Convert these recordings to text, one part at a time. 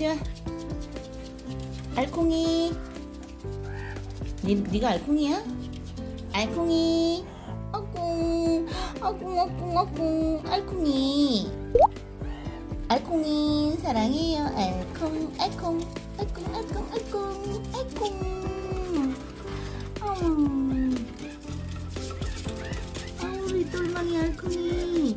이리 와. 알콩이. 니, 니가 알콩이야? 알콩이. 아꿍. 아꿍, 아꿍, 아꿍. 알콩이. 알콩이 사랑해요. 알콩, 알콩. 알콩, 알콩, 알콩. 알콩. 음. 아, 우리 똘망이 알콩이.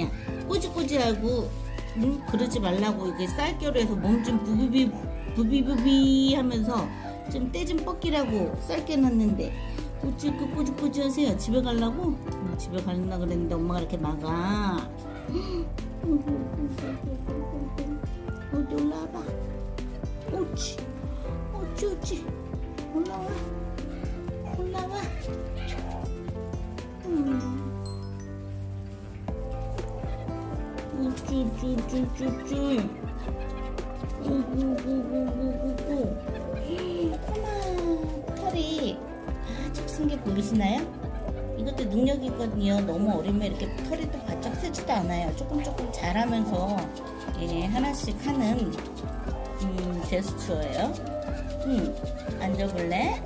야 꾸지꾸지하고 응? 그러지 말라고 이게 쌀겨루 해서 몸 좀 부비비 부비부비 하면서 좀때좀 뻗기라고 쌀겨 놨는데 어찌 그 꾸지꾸지 하세요. 집에 가려고? 응, 집에 가려나 그랬는데 엄마가 이렇게 막아. 어디 올라와봐. 옳지 옳지 옳지. 올라와. 올라와 쭈쭈쭈쭈쭈 우구구구구구구 어머 털이 바짝 쓴게 보이시나요? 이것도 능력이 있거든요. 너무 어리면 이렇게 털이 또 바짝 쓰지도 않아요. 조금 조금 자라면서 예, 하나씩 하는 음, 제스처예요. 음, 앉아볼래?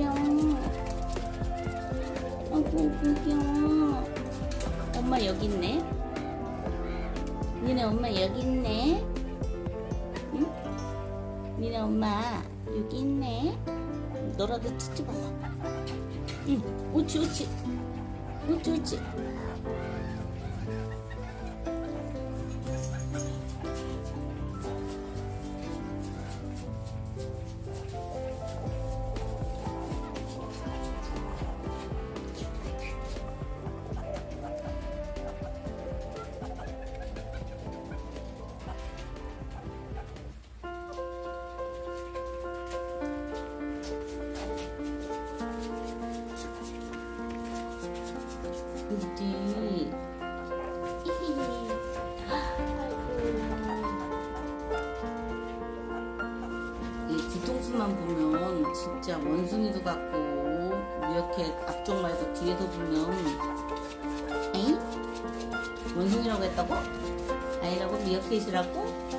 구경 아이고 구경 엄마 여기 있네. 니네 엄마 여기 있네. 응? 니네 엄마 여기 있네. 너라도 찢어봐 응 옳지 옳지 옳지 옳지 어디 이 뒤통수만 보면 진짜 원숭이도 같고 이렇게 앞쪽 말고 뒤에서 보면 에잉? 원숭이라고 했다고? 아니라고 미어캣이라고?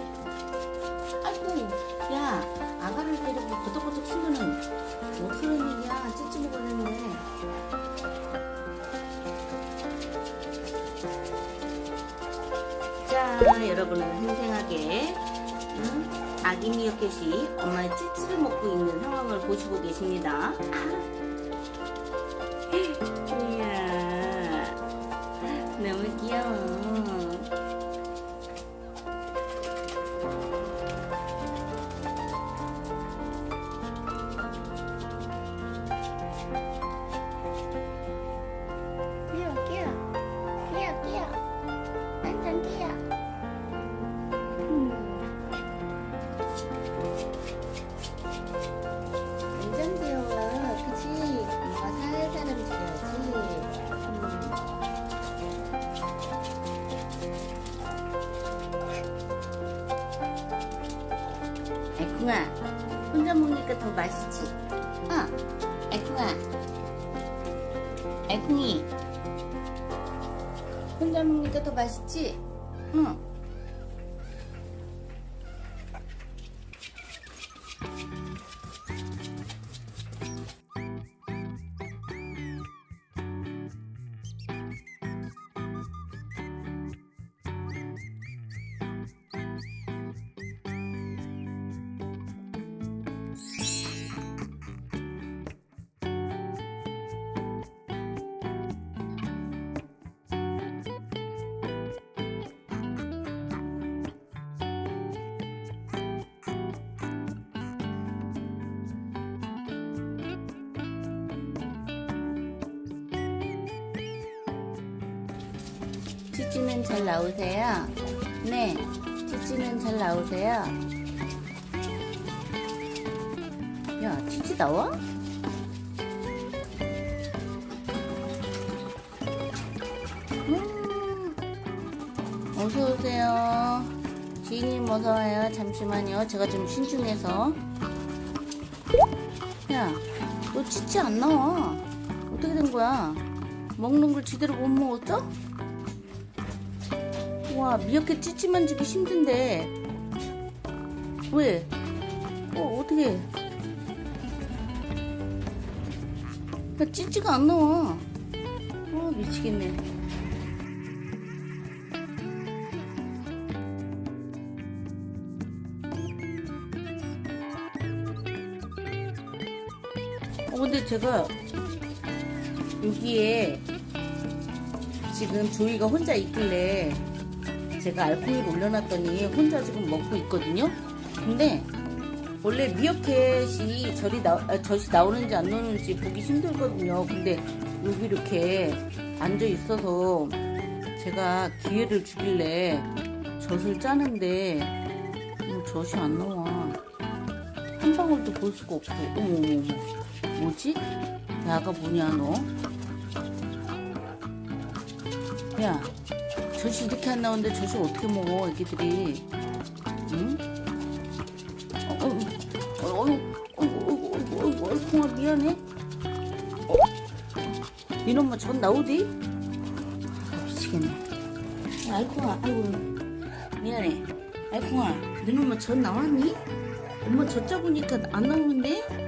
여러분은 생생하게 응? 아기 미어캣이 엄마의 찌찌를 먹고 있는 상황을 보시고 계십니다. 애콩아, 혼자 먹으니까 더 맛있지? 어, 애콩아. 애콩이. 혼자 먹으니까 더 맛있지? 응. 치치는 잘 나오세요? 네, 치치는 잘 나오세요? 야, 치치 나와? 음, 어서 오세요. 지인님 어서 와요. 잠시만요. 제가 좀 신중해서. 야, 너 치치 안 나와. 어떻게 된 거야? 먹는 걸 제대로 못 먹었어? 와, 미역캣 찌찌 만지기 힘든데. 왜? 어, 어떻게? 야, 찌찌가 안 나와. 어, 미치겠네. 어, 근데 제가 여기에 지금 조이가 혼자 있길래 제가 알콩이를 올려놨더니 혼자 지금 먹고 있거든요. 근데 원래 미어캣이 절이 나, 아, 젖이 나오는지 안 나오는지 보기 힘들거든요. 근데 여기 이렇게 앉아 있어서 제가 기회를 주길래 젖을 짜는데 음, 젖이 안 나와. 한 방울도 볼 수가. 어머, 어머, 어머. 뭐지? 야가 뭐냐, 너? 야, 젖이 이렇게 안 나오는데 젖을 어떻게 먹어 애기들이 응? 어이, 어이, 어이, 어이, 어이, 어, 어, 어, 어 콩아 미안해 어? 이놈아 젖 나오디? 아, 미치겠네 아이콩아 아이고 미안해 아이콩아 너는 엄마 젖 나왔니? 엄마 젖 잡으니까 안 나오는데?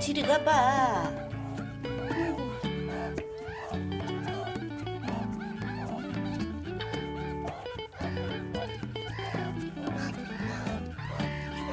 지리 가봐.